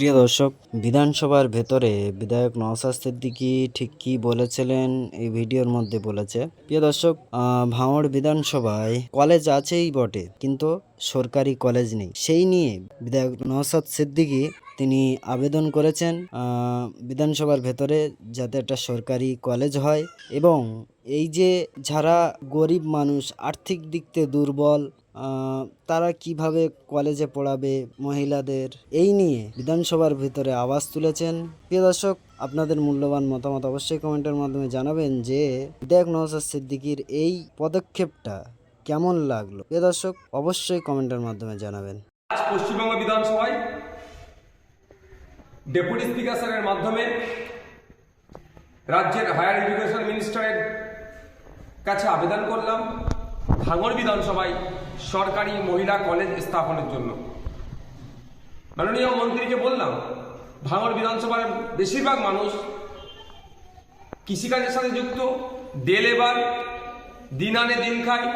প্রিয় দর্শক, বিধানসভার ভেতরে বিধায়ক নওশাদ সিদ্দিকী ঠিক কি বলেছিলেন এই ভিডিওর মধ্যে বলেছে, প্রিয় দর্শক ভাঙড় বিধানসভায় কলেজ আছেই বটে, কিন্তু সরকারি কলেজ নেই। সেই নিয়ে বিধায়ক নওশাদ সিদ্দিকী তিনি আবেদন করেছেন বিধানসভার ভেতরে যাতে একটা সরকারি কলেজ হয় এবং এই যে যারা গরিব মানুষ, আর্থিক দিক থেকে দুর্বল তারা কীভাবে কলেজে পড়াবে মহিলাদের? এই নিয়ে বিধানসভার ভিতরে আওয়াজ তুলেছেন। প্রিয় দর্শক, আপনাদের মূল্যবান মতামত অবশ্যই কমেন্টের মাধ্যমে জানাবেন যে বিধায়ক নওশাদ সিদ্দিকীর এই পদক্ষেপটা কেমন লাগল? প্রিয় দর্শক, অবশ্যই কমেন্টের মাধ্যমে জানাবেন। পশ্চিমবঙ্গ বিধানসভায় ডেপুটি স্পিকার মাধ্যমে রাজ্যের হায়ার এডুকেশন মিনিস্টারের কাছে আবেদন করলাম। ভাঙড় বিধানসভায় সরকারি মহিলা কলেজ স্থাপনের জন্য। মাননীয় মন্ত্রীকে বললাম, ভাঙড় বিধানসভার বেশিরভাগ মানুষ কৃষিকাজের সাথে যুক্ত ডে লেবার দিন আনে দিন খায়,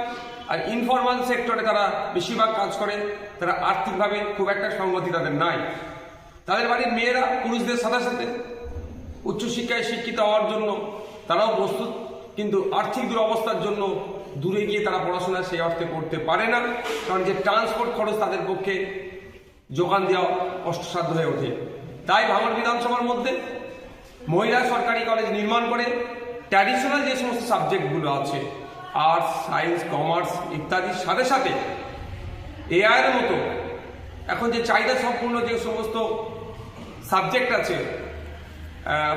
আর ইনফরমাল সেক্টরে তারা বেশিরভাগ কাজ করে, তারা আর্থিকভাবে খুব একটা সংগতি তাদের নাই। তাদের বাড়ির মেয়েরা পুরুষদের সাথে সাথে উচ্চশিক্ষায় শিক্ষিত হওয়ার জন্য তারাও প্রস্তুত, কিন্তু আর্থিক দুরবস্থার জন্য দূরে গিয়ে তারা পড়াশোনা সেই অর্থে করতে পারে না, কারণ যে ট্রান্সপোর্ট খরচ তাদের পক্ষে যোগান দেওয়া কষ্টসাধ্য হয়ে ওঠে। তাই ভাঙড় বিধানসভার মধ্যে মহিলা সরকারি কলেজ নির্মাণ করে ট্র্যাডিশনাল যে সমস্ত সাবজেক্টগুলো আছে আর্টস সায়েন্স কমার্স ইত্যাদির সাথে সাথে এআইয়ের মতো এখন যে চাহিদা সম্পূর্ণ যে সমস্ত সাবজেক্ট আছে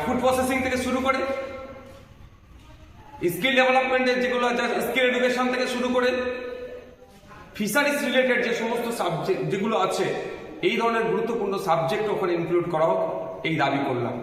ফুড প্রসেসিং থেকে শুরু করে স্কিল ডেভেলপমেন্টের যেগুলো আছে, স্কিল এডুকেশন থেকে শুরু করে ফিশারিজ রিলেটেড যে সমস্ত সাবজেক্ট যেগুলো আছে, এই ধরনের গুরুত্বপূর্ণ সাবজেক্ট ওখানে ইনক্লুড করা হোক, এই দাবি করলাম।